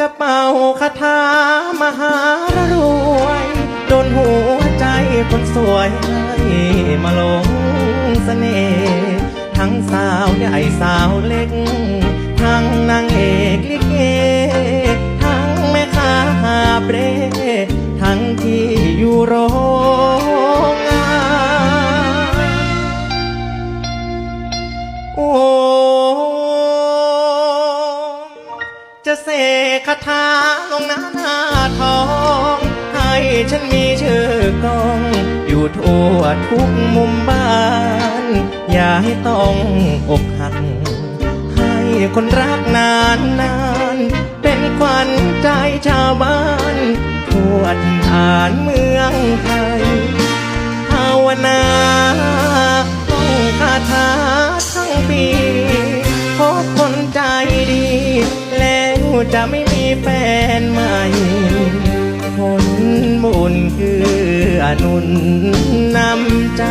จะเป่าคาถามหารวยโดนหัวใจคนสวยให้มาลงเสน่ห์ทั้งสาวใหญ่สาวเล็ก ทั้งนางเอกลิเก ทั้งแม่ค้าหาเปรทั้งที่อยู่โรงงานโอ้ จะเสกคาถาลงหน้าหน้าทอง ให้ฉันมีชื่อกอง อยู่ทั่วทุกมุมบ้าน อย่าให้ต้องอกหัก ให้คนรักนานนานเป็นขวัญใจชาวบ้านทั่วถิ่นฐานเมืองไทยภาวนา จะไม่มีแฟนใหม่ ผลบุญคืออนุนนำใจ